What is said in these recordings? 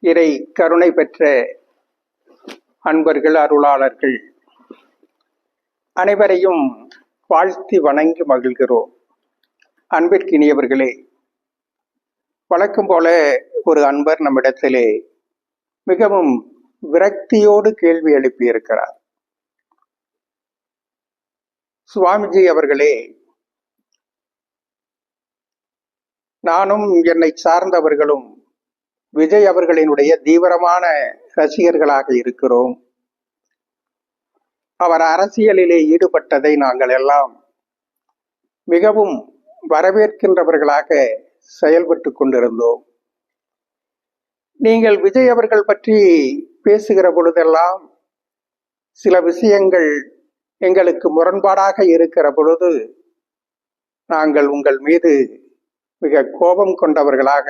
இறை கருணை பெற்ற அன்பர்கள் அருளாளர்கள் அனைவரையும் வாழ்த்தி வணங்கி மகிழ்கிறோம். அன்பிற்கினியவர்களே வழக்கம் போல ஒரு அன்பர் நம்மிடத்திலே மிகவும் விரக்தியோடு கேள்வி எழுப்பியிருக்கிறார். சுவாமிஜி அவர்களே நானும் என்னை சார்ந்தவர்களும் விஜய் அவர்களினுடைய தீவிரமான ரசிகர்களாக இருக்கிறோம். அவர் அரசியலிலே ஈடுபட்டதை நாங்கள் எல்லாம் மிகவும் வரவேற்கின்றவர்களாக செயல்பட்டு கொண்டிருந்தோம். நீங்கள் விஜய் அவர்கள் பற்றி பேசுகிற பொழுதெல்லாம் சில விஷயங்கள் எங்களுக்கு முரண்பாடாக இருக்கிற பொழுது நாங்கள் உங்கள் மீது மிக கோபம் கொண்டவர்களாக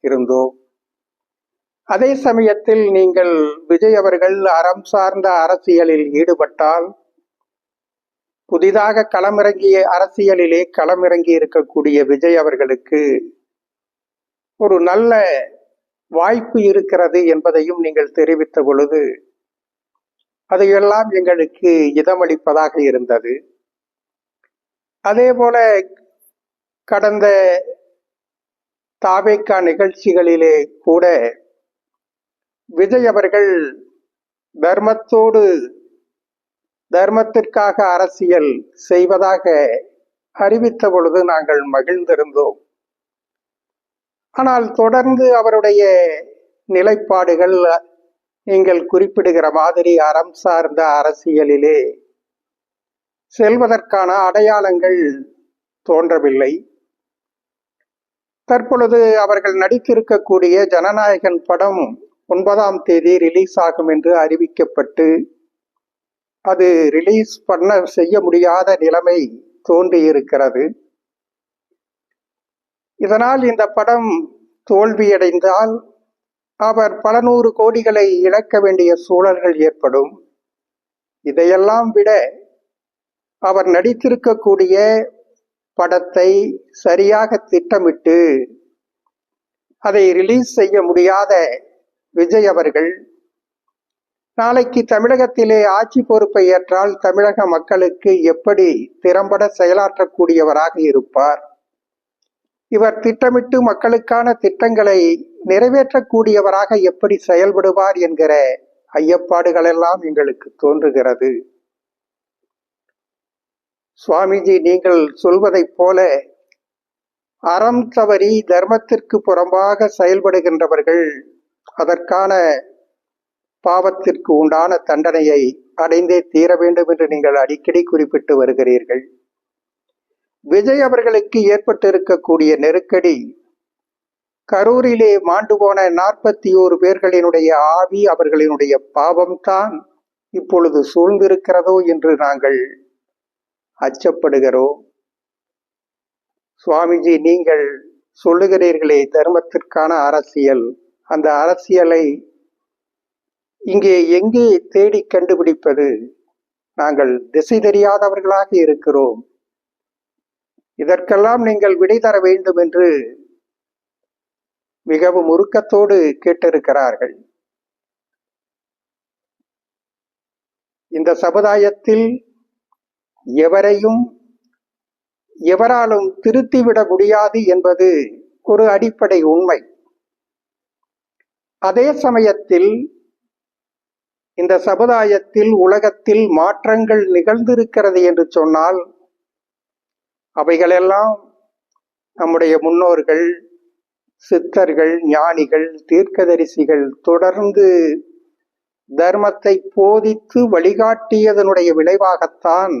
இருந்தோம். அதே சமயத்தில் நீங்கள் விஜய் அவர்கள் அறம் சார்ந்த அரசியலில் ஈடுபட்டால் புதிதாக களமிறங்கிய அரசியலிலே களமிறங்கி இருக்கக்கூடிய விஜய் அவர்களுக்கு ஒரு நல்ல வாய்ப்பு இருக்கிறது என்பதையும் நீங்கள் தெரிவித்த பொழுது அதையெல்லாம் எங்களுக்கு இதமளிப்பதாக இருந்தது. அதே போல கடந்த தாவேக்கா நிகழ்ச்சிகளிலே கூட விஜய் அவர்கள் தர்மத்தோடு தர்மத்திற்காக அரசியல் செய்வதாக அறிவித்த பொழுது நாங்கள் மகிழ்ந்திருந்தோம். ஆனால் தொடர்ந்து அவருடைய நிலைப்பாடுகள் நீங்கள் குறிப்பிடுகிற மாதிரி அறம் சார்ந்த அரசியலிலே செல்வதற்கான அடையாளங்கள் தோன்றவில்லை. தற்பொழுது அவர்கள் நடித்திருக்கக்கூடிய ஜனநாயகன் படம் ஒன்பதாம் தேதி ரிலீஸ் ஆகும் என்று அறிவிக்கப்பட்டு அது ரிலீஸ் பண்ண செய்ய முடியாத நிலைமை தோன்றியிருக்கிறது. இதனால் இந்த படம் தோல்வியடைந்தால் அவர் பல நூறு கோடிகளை இழக்க வேண்டிய சூழல்கள் ஏற்படும். இதையெல்லாம் விட அவர் நடித்திருக்கக்கூடிய படத்தை சரியாக திட்டமிட்டு அதை ரிலீஸ் செய்ய முடியாத விஜய் அவர்கள் நாளைக்கு தமிழகத்திலே ஆட்சி பொறுப்பை ஏற்றால் தமிழக மக்களுக்கு எப்படி திறம்பட செயலாற்றக்கூடியவராக இருப்பார்? இவர் திட்டமிட்டு மக்களுக்கான திட்டங்களை நிறைவேற்றக்கூடியவராக எப்படி செயல்படுவார் என்கிற ஐயப்பாடுகளெல்லாம் எங்களுக்கு தோன்றுகிறது. சுவாமிஜி நீங்கள் சொல்வதைப் போல அறம் தவறி தர்மத்திற்கு புறம்பாக செயல்படுகின்றவர்கள் அதற்கான பாவத்திற்கு உண்டான தண்டனையை அடைந்தே தீர வேண்டும் என்று நீங்கள் அடிக்கடி குறிப்பிட்டு வருகிறீர்கள். விஜய் அவர்களுக்கு ஏற்பட்டிருக்கக்கூடிய நெருக்கடி கரூரிலே மாண்டு போன நாற்பத்தி ஓரு பேர்களினுடைய ஆவி அவர்களினுடைய பாவம்தான் இப்பொழுது சூழ்ந்திருக்கிறதோ என்று நாங்கள் அச்சப்படுகிறோம். சுவாமிஜி நீங்கள் சொல்லுகிறீர்களே தர்மத்திற்கான அரசியல். அந்த அரசியலை இங்கே எங்கே தேடி கண்டுபிடிப்பது? நாங்கள் திசை தெரியாதவர்களாக இருக்கிறோம். இதற்கெல்லாம் நீங்கள் விடை தர வேண்டும் என்று மிகவும் உருக்கத்தோடு கேட்டிருக்கிறார்கள். இந்த சமுதாயத்தில் எவரையும் எவராலும் திருத்திவிட முடியாது என்பது ஒரு அடிப்படை உண்மை. அதே சமயத்தில் இந்த சமுதாயத்தில் உலகத்தில் மாற்றங்கள் நிகழ்ந்திருக்கிறது என்று சொன்னால் அவைகளெல்லாம் நம்முடைய முன்னோர்கள் சித்தர்கள் ஞானிகள் தீர்க்கதரிசிகள் தொடர்ந்து தர்மத்தை போதித்து வழிகாட்டியதனுடைய விளைவாகத்தான்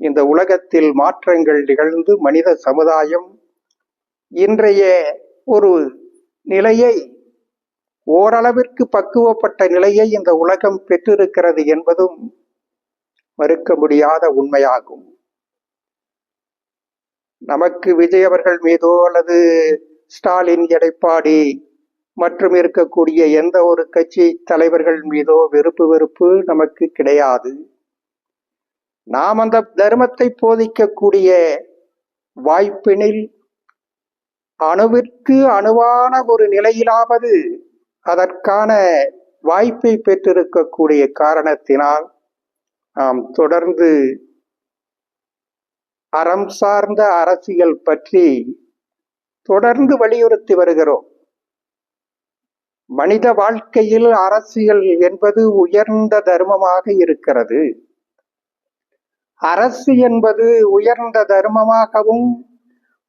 இந்த உலகத்தில் மாற்றங்கள் நிகழ்ந்து மனித சமுதாயம் இன்றைய ஒரு நிலையை ஓரளவிற்கு பக்குவப்பட்ட நிலையை இந்த உலகம் பெற்றிருக்கிறது என்பதும் மறுக்க முடியாத உண்மையாகும். நமக்கு விஜய் அவர்கள் மீதோ அல்லது ஸ்டாலின் எடைப்பாடி மற்றும் இருக்கக்கூடிய எந்த ஒரு கட்சி தலைவர்கள் மீதோ வெறுப்பு வெறுப்பு நமக்கு கிடையாது. நாம் அந்த தர்மத்தை போதிக்கக்கூடிய வாய்ப்பினில் அணுவிற்கு அணுவான ஒரு நிலையிலாவது அதற்கான வாய்ப்பை பெற்றிருக்கக்கூடிய காரணத்தினால் நாம் தொடர்ந்து அறம் சார்ந்த அரசியல் பற்றி தொடர்ந்து வலியுறுத்தி வருகிறோம். மனித வாழ்க்கையில் அரசியல் என்பது உயர்ந்த தர்மமாக இருக்கிறது. அரசு என்பது உயர்ந்த தர்மமாகவும்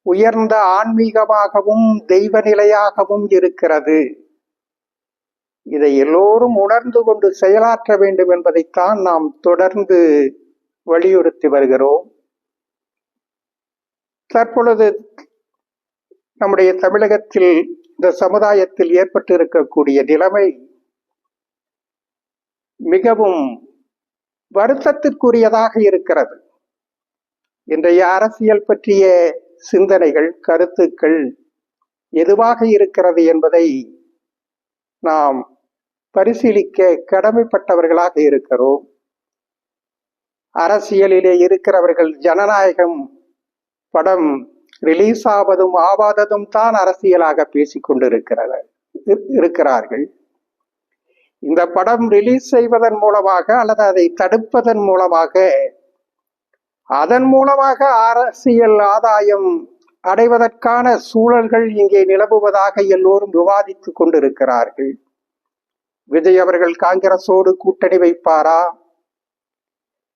உயர்ந்த ஆன்மீகமாகவும் தெய்வ நிலையாகவும் இருக்கிறது. இதை எல்லோரும் உணர்ந்து கொண்டு செயலாற்ற வேண்டும் என்பதைத்தான் நாம் தொடர்ந்து வலியுறுத்தி வருகிறோம். தற்பொழுது நம்முடைய தமிழகத்தில் இந்த சமுதாயத்தில் ஏற்பட்டு இருக்கக்கூடிய நிலைமை மிகவும் வருத்தத்திற்குரியதாக இருக்கிறது. இன்றைய அரசியல் பற்றிய சிந்தனைகள் கருத்துக்கள் எதுவாக இருக்கிறது என்பதை நாம் பரிசீலிக்க கடமைப்பட்டவர்களாக இருக்கிறோம். அரசியலிலே இருக்கிறவர்கள் ஜனநாயகம் படம் ரிலீஸ் ஆவதும் ஆவாததும் தான் அரசியலாக பேசிக்கொண்டிருக்கிறார்கள் இருக்கிறார்கள். இந்த படம் ரிலீஸ் செய்வதன் மூலமாக அல்லது அதை தடுப்பதன் மூலமாக அதன் மூலமாக அரசியல் ஆதாயம் அடைவதற்கான சூழல்கள் இங்கே நிலவுவதாக எல்லோரும் விவாதித்துக் கொண்டிருக்கிறார்கள். விஜய் அவர்கள் காங்கிரஸோடு கூட்டணி வைப்பாரா?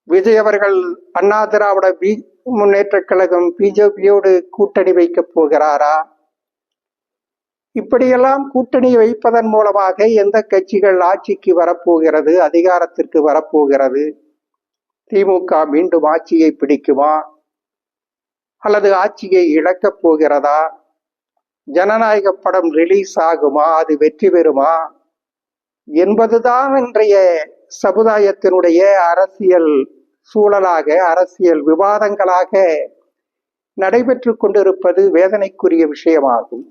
விஜய் அவர்கள் அண்ணா திராவிட பி முன்னேற்ற கழகம் பிஜேபியோடு கூட்டணி வைக்கப் போகிறாரா? இப்படியெல்லாம் கூட்டணி வைப்பதன் மூலமாக எந்த கட்சிகள் ஆட்சிக்கு வரப்போகிறது அதிகாரத்திற்கு வரப்போகிறது? திமுக மீண்டும் ஆட்சியை பிடிக்குமா? அல்லது ஆட்சியை இழக்கப் போகிறதா? ஜனநாயக படம் ரிலீஸ் ஆகுமா? அது வெற்றி பெறுமா? என்பதுதான் இன்றைய சமுதாயத்தினுடைய அரசியல் சூழலாக அரசியல் விவாதங்களாக நடைபெற்று கொண்டிருப்பது வேதனைக்குரிய விஷயமாகும்.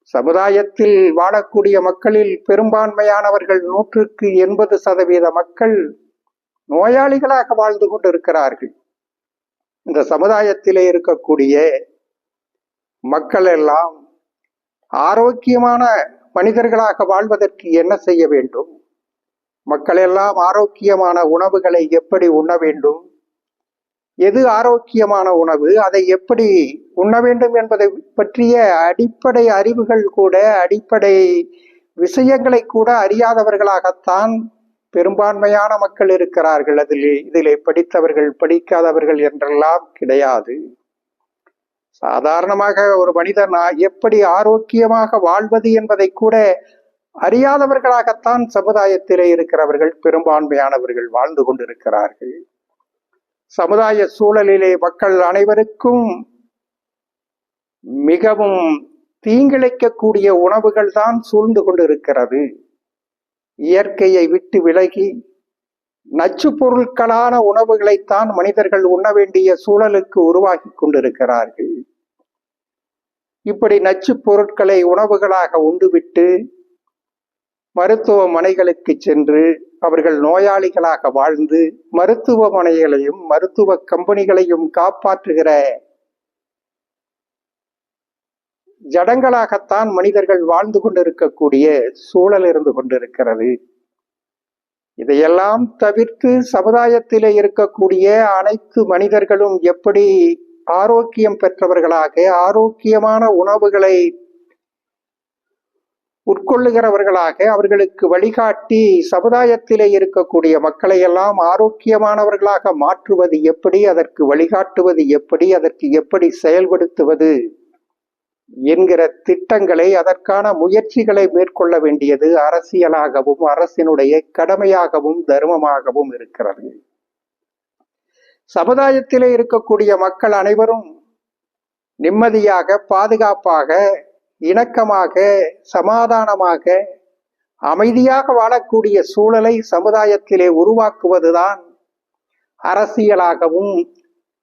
சமுதாயத்தில் வாழக்கூடிய மக்களில் பெரும்பான்மையானவர்கள் நூற்றுக்கு எண்பது சதவீத மக்கள் நோயாளிகளாக வாழ்ந்து கொண்டிருக்கிறார்கள். இந்த சமுதாயத்திலே இருக்கக்கூடிய மக்கள் எல்லாம் ஆரோக்கியமான மனிதர்களாக வாழ்வதற்கு என்ன செய்ய வேண்டும்? மக்கள் எல்லாம் ஆரோக்கியமான உணவுகளை எப்படி உண்ண வேண்டும்? எது ஆரோக்கியமான உணவு? அதை எப்படி உண்ண வேண்டும் என்பதை பற்றிய அடிப்படை அறிவுகள் கூட அடிப்படை விஷயங்களை கூட அறியாதவர்களாகத்தான் பெரும்பான்மையான மக்கள் இருக்கிறார்கள். அதில் இதிலே படித்தவர்கள் படிக்காதவர்கள் என்றெல்லாம் கிடையாது. சாதாரணமாக ஒரு மனிதன் எப்படி ஆரோக்கியமாக வாழ்வது என்பதை கூட அறியாதவர்களாகத்தான் சமுதாயத்திலே இருக்கிறவர்கள் பெரும்பான்மையானவர்கள் வாழ்ந்து கொண்டிருக்கிறார்கள். சமுதாய சூழலிலே மக்கள் அனைவருக்கும் மிகவும் தீங்கிழைக்கக்கூடிய உணவுகள் தான் சூழ்ந்து கொண்டிருக்கிறது. இயற்கையை விட்டு விலகி நச்சு பொருட்களான உணவுகளைத்தான் மனிதர்கள் உண்ண வேண்டிய சூழலுக்கு உருவாகி கொண்டிருக்கிறார்கள். இப்படி நச்சு பொருட்களை உணவுகளாக உண்டுவிட்டு மருத்துவமனைகளுக்கு சென்று அவர்கள் நோயாளிகளாக வாழ்ந்து மருத்துவமனைகளையும் மருத்துவ கம்பெனிகளையும் காப்பாற்றுகிற ஜடங்களாகத்தான் மனிதர்கள் வாழ்ந்து கொண்டிருக்கக்கூடிய சூழல் இருந்து கொண்டிருக்கிறது. இதையெல்லாம் தவிர்த்து சமுதாயத்திலே இருக்கக்கூடிய அனைத்து மனிதர்களும் எப்படி ஆரோக்கியம் பெற்றவர்களாக ஆரோக்கியமான உணவுகளை உட்கொள்ளுகிறவர்களாக அவர்களுக்கு வழிகாட்டி சமுதாயத்திலே இருக்கக்கூடிய மக்களை எல்லாம் ஆரோக்கியமானவர்களாக மாற்றுவது எப்படி அதற்கு வழிகாட்டுவது எப்படி அதற்கு எப்படி செயல்படுத்துவது என்கிற திட்டங்களை அதற்கான முயற்சிகளை மேற்கொள்ள வேண்டியது அரசியலாகவும் அரசினுடைய கடமையாகவும் தர்மமாகவும் இருக்கிறது. சமுதாயத்திலே இருக்கக்கூடிய மக்கள் அனைவரும் நிம்மதியாக பாதுகாப்பாக இணக்கமாக சமாதானமாக அமைதியாக வாழக்கூடிய சூழலை சமுதாயத்திலே உருவாக்குவதுதான் அரசியலாகவும்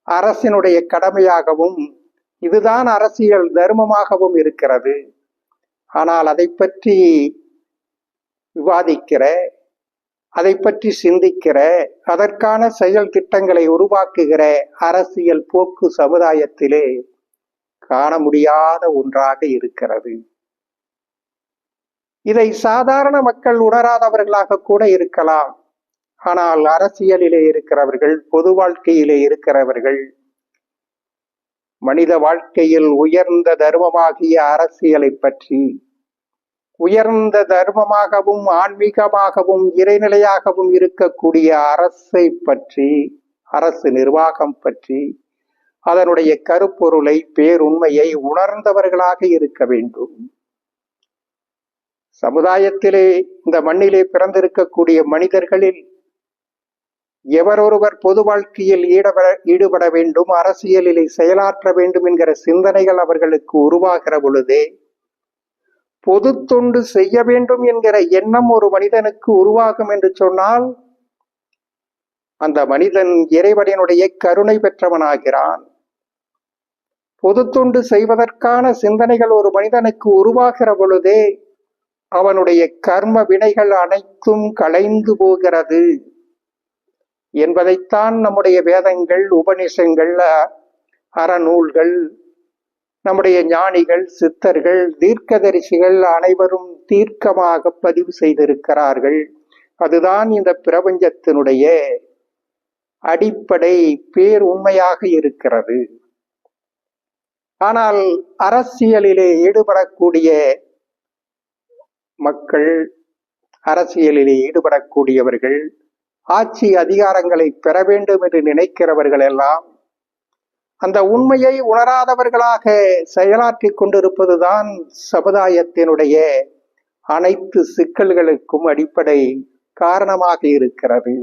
அரசினுடைய கடமையாகவும் இதுதான் அரசியல் தர்மமாகவும் இருக்கிறது. ஆனால் அதை பற்றி விவாதிக்கிற அதை பற்றி சிந்திக்கிற அதற்கான செயல் திட்டங்களை உருவாக்குகிற அரசியல் போக்கு சமுதாயத்திலே காண முடியாத ஒன்றாக இருக்கிறது. இதை சாதாரண மக்கள் உணராதவர்களாக கூட இருக்கலாம். ஆனால் அரசியலிலே இருக்கிறவர்கள் பொது வாழ்க்கையிலே இருக்கிறவர்கள் மனித வாழ்க்கையில் உயர்ந்த தர்மமாகிய அரசியலை பற்றி உயர்ந்த தர்மமாகவும் ஆன்மீகமாகவும் இறைநிலையாகவும் இருக்கக்கூடிய அரசை பற்றி அரசு நிர்வாகம் பற்றி அதனுடைய கருப்பொருளை பேருண்மையை உணர்ந்தவர்களாக இருக்க வேண்டும். சமுதாயத்திலே இந்த மண்ணிலே பிறந்திருக்கக்கூடிய மனிதர்களில் எவரொருவர் பொது வாழ்க்கையில் ஈடுபட ஈடுபட வேண்டும் அரசியலிலே செயலாற்ற வேண்டும் என்கிற சிந்தனைகள் அவர்களுக்கு உருவாகிற பொழுதே பொது தொண்டு செய்ய வேண்டும் என்கிற எண்ணம் ஒரு மனிதனுக்கு உருவாகும் என்று சொன்னால் அந்த மனிதன் இறைவனினுடைய கருணை பெற்றவனாகிறான். பொது தொண்டு செய்வதற்கான சிந்தனைகள் ஒரு மனிதனுக்கு உருவாகிற பொழுதே அவனுடைய கர்ம வினைகள் அனைத்தும் களைந்து போகிறது. என்பதைத்தான் நம்முடைய வேதங்கள் உபநிஷங்கள் அறநூல்கள் நம்முடைய ஞானிகள் சித்தர்கள் தீர்க்கதரிசிகள் அனைவரும் தீர்க்கமாக பதிவு செய்திருக்கிறார்கள். அதுதான் இந்த பிரபஞ்சத்தினுடைய அடிப்படை பேர் உண்மையாக இருக்கிறது. ஆனால் அரசியலிலே ஈடுபடக்கூடிய மக்கள் அரசியலிலே ஈடுபடக்கூடியவர்கள் ஆட்சி அதிகாரங்களை பெற வேண்டும் என்று நினைக்கிறவர்கள் எல்லாம் அந்த உண்மையை உணராதவர்களாக செயலாற்றி கொண்டிருப்பதுதான் சமுதாயத்தினுடைய அனைத்து சிக்கல்களுக்கும் அடிப்படை காரணமாக இருக்கிறது.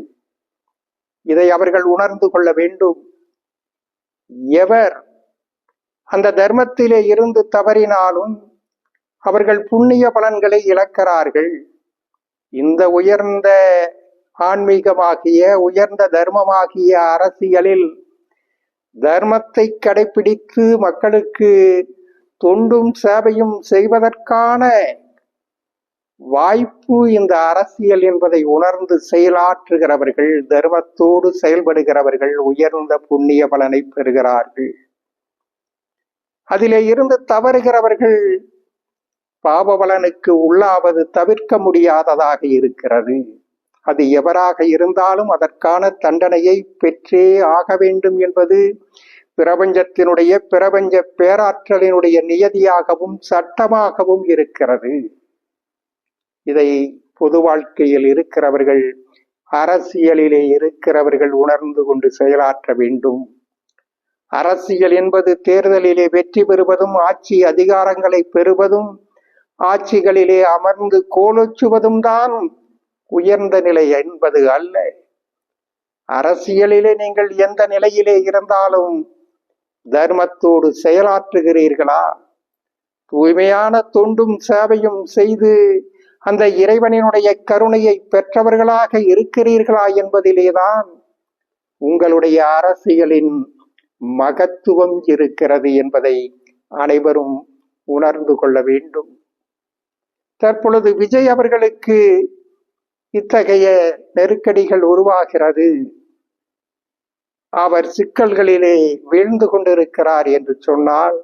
இதை அவர்கள் உணர்ந்து கொள்ள வேண்டும். எவர் அந்த தர்மத்திலே இருந்து தவறினாலும் அவர்கள் புண்ணிய பலன்களை இழக்கிறார்கள். இந்த உயர்ந்த ஆன்மீகமாகிய உயர்ந்த தர்மமாகிய அரசியலில் தர்மத்தை கடைபிடித்து மக்களுக்கு தொண்டும் சேவையும் செய்வதற்கான வாய்ப்பு இந்த அரசியல் என்பதை உணர்ந்து செயலாற்றுகிறவர்கள் தர்மத்தோடு செயல்படுகிறவர்கள் உயர்ந்த புண்ணிய பலனை பெறுகிறார்கள். அதிலே இருந்து தவறுகிறவர்கள் பாப பலனுக்கு உள்ளாவது தவிர்க்க முடியாததாக இருக்கிறது. அது எவராக இருந்தாலும் அதற்கான தண்டனையை பெற்றே ஆக வேண்டும் என்பது பிரபஞ்சத்தினுடைய பிரபஞ்ச பேராற்றலினுடைய நியதியாகவும் சட்டமாகவும் இருக்கிறது. இதை பொது வாழ்க்கையில் இருக்கிறவர்கள் அரசியலிலே இருக்கிறவர்கள் உணர்ந்து கொண்டு செயலாற்ற வேண்டும். அரசியல் என்பது தேர்தலிலே வெற்றி பெறுவதும் ஆட்சி அதிகாரங்களை பெறுவதும் ஆட்சிகளிலே அமர்ந்து கோலோச்சுவதும் தான் உயர்ந்த நிலை என்பது அல்ல. அரசியலிலே நீங்கள் எந்த நிலையிலே இருந்தாலும் தர்மத்தோடு செயலாற்றுகிறீர்களா? தூய்மையான தொண்டும் சேவையும் செய்து அந்த இறைவனினுடைய கருணையை பெற்றவர்களாக இருக்கிறீர்களா என்பதிலேதான் உங்களுடைய அரசியலின் மகத்துவம் இருக்கிறது என்பதை அனைவரும் உணர்ந்து கொள்ள வேண்டும். தற்பொழுது விஜய் அவர்களுக்கு இத்தகைய நெருக்கடிகள் உருவாகிறது. அவர் சிக்கல்களிலே வீழ்ந்து கொண்டிருக்கிறார் என்று சொன்னால்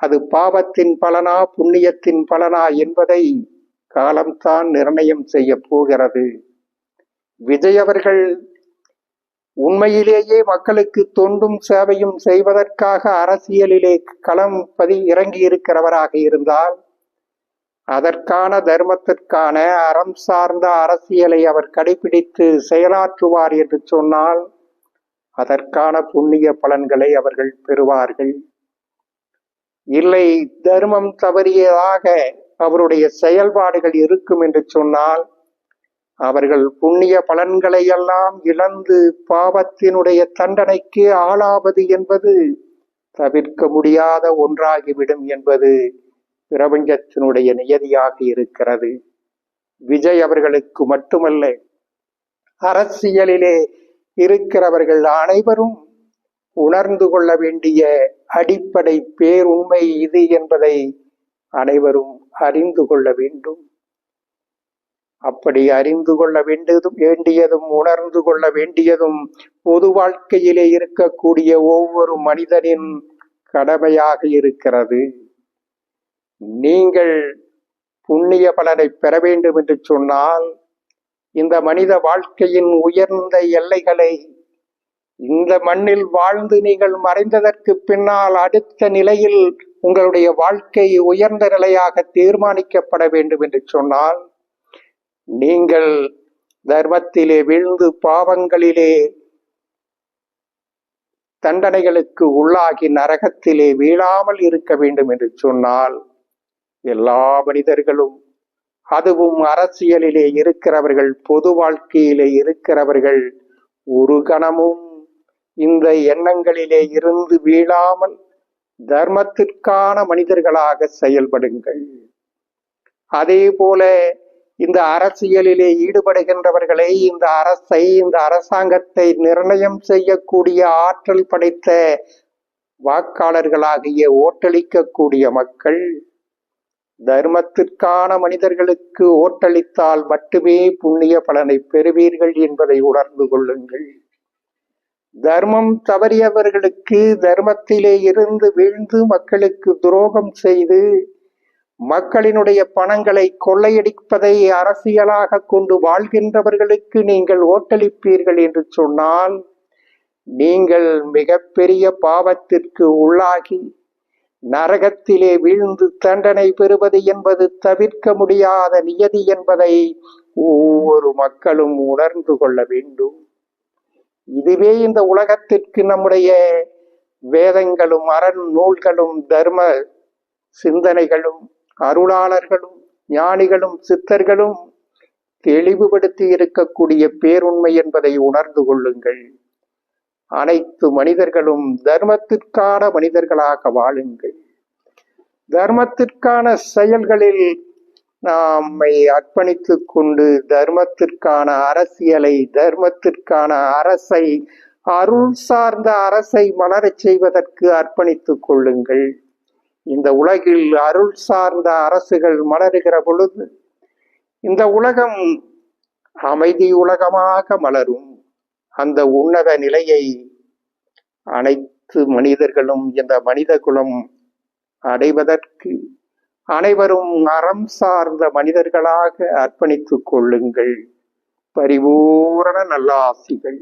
அது பாவத்தின் பலனா புண்ணியத்தின் பலனா என்பதை காலம்தான் நிர்ணயம் செய்ய போகிறது. விஜய் அவர்கள் உண்மையிலேயே மக்களுக்கு தொண்டும் சேவையும் செய்வதற்காக அரசியலிலே களம் பதி இறங்கி இருக்கிறவராக இருந்தால் அதற்கான தர்மத்திற்கான அறம் சார்ந்த அரசியலை அவர் கடைபிடித்து செயலாற்றுவார் என்று சொன்னால் அதற்கான புண்ணிய பலன்களை அவர்கள் பெறுவார்கள். இல்லை தர்மம் தவறியதாக அவருடைய செயல்பாடுகள் இருக்கும் என்று சொன்னால் அவர்கள் புண்ணிய பலன்களை எல்லாம் இழந்து பாவத்தினுடைய தண்டனைக்கு ஆளாவது என்பது தவிர்க்க முடியாத ஒன்றாகிவிடும் என்பது பிரபஞ்சத்தினுடைய நியதியாக இருக்கிறது. விஜய் அவர்களுக்கு மட்டுமல்ல அரசியலிலே இருக்கிறவர்கள் அனைவரும் உணர்ந்து கொள்ள வேண்டிய அடிப்படை பேருண்மை இது என்பதை அனைவரும் அறிந்து கொள்ள வேண்டும். அப்படி அறிந்து கொள்ள வேண்டியதும் வேண்டியதும் உணர்ந்து கொள்ள வேண்டியதும் பொது வாழ்க்கையிலே இருக்கக்கூடிய ஒவ்வொரு மனிதனின் கடமையாக இருக்கிறது. நீங்கள் புண்ணிய பலனை பெற வேண்டும் என்று சொன்னால் இந்த மனித வாழ்க்கையின் உயர்ந்த எல்லைகளை இந்த மண்ணில் வாழ்ந்து நீங்கள் மறைந்ததற்கு பின்னால் அடுத்த நிலையில் உங்களுடைய வாழ்க்கை உயர்ந்த நிலையாக தீர்மானிக்கப்பட வேண்டும் என்று சொன்னால் நீங்கள் தர்மத்திலே வீழ்ந்து பாவங்களிலே தண்டனைகளுக்கு உள்ளாகி நரகத்திலே வீழாமல் இருக்க வேண்டும் என்று சொன்னால் எல்லா மனிதர்களும் அதுவும் அரசியலிலே இருக்கிறவர்கள் பொது வாழ்க்கையிலே இருக்கிறவர்கள் ஒரு கணமும் இந்த எண்ணங்களிலே இருந்து வீழாமல் தர்மத்திற்கான மனிதர்களாக செயல்படுங்கள். அதே போல இந்த அரசியலிலே ஈடுபடுகின்றவர்களை இந்த அரசை இந்த அரசாங்கத்தை நிர்ணயம் செய்யக்கூடிய ஆற்றல் படைத்த வாக்காளர்களாகிய ஓட்டளிக்கக்கூடிய மக்கள் தர்மத்திற்கான மனிதர்களுக்கு ஓட்டளித்தால் மட்டுமே புண்ணிய பலனை பெறுவீர்கள் என்பதை உணர்ந்து கொள்ளுங்கள். தர்மம் தவறியவர்களுக்கு தர்மத்திலே இருந்து வீழ்ந்து மக்களுக்கு துரோகம் செய்து மக்களினுடைய பணங்களை கொள்ளையடிப்பதை அரசியலாக கொண்டு வாழ்கின்றவர்களுக்கு நீங்கள் ஓட்டளிப்பீர்கள் என்று சொன்னால் நீங்கள் மிகப்பெரிய பாவத்திற்கு உள்ளாகி நரகத்திலே வீழ்ந்து தண்டனை பெறுவது என்பது தவிர்க்க முடியாத நியதி என்பதை ஒவ்வொரு மக்களும் உணர்ந்து கொள்ள வேண்டும். இதுவே இந்த உலகத்திற்கு நம்முடைய வேதங்களும் அரண் நூல்களும் தர்ம சிந்தனைகளும் அருளாளர்களும் ஞானிகளும் சித்தர்களும் தெளிவுபடுத்தி இருக்கக்கூடிய பேருண்மை என்பதை உணர்ந்து கொள்ளுங்கள். அனைத்து மனிதர்களும் தர்மத்திற்கான மனிதர்களாக வாழுங்கள். தர்மத்திற்கான செயல்களில் நம்மை அர்ப்பணித்துக் கொண்டு தர்மத்திற்கான அரசியலை தர்மத்திற்கான அரசை அருள் சார்ந்த அரசை மலரச் செய்வதற்கு அர்ப்பணித்துக் கொள்ளுங்கள். இந்த உலகில் அருள் சார்ந்த அரசுகள் மலருகிற பொழுது இந்த உலகம் அமைதி உலகமாக மலரும். அந்த உன்னத நிலையை அனைத்து மனிதர்களும் இந்த மனித குலம் அடைவதற்கு அனைவரும் அறம் சார்ந்த மனிதர்களாக அர்ப்பணித்துக் கொள்ளுங்கள். பரிபூரண நல்லாசிகள்.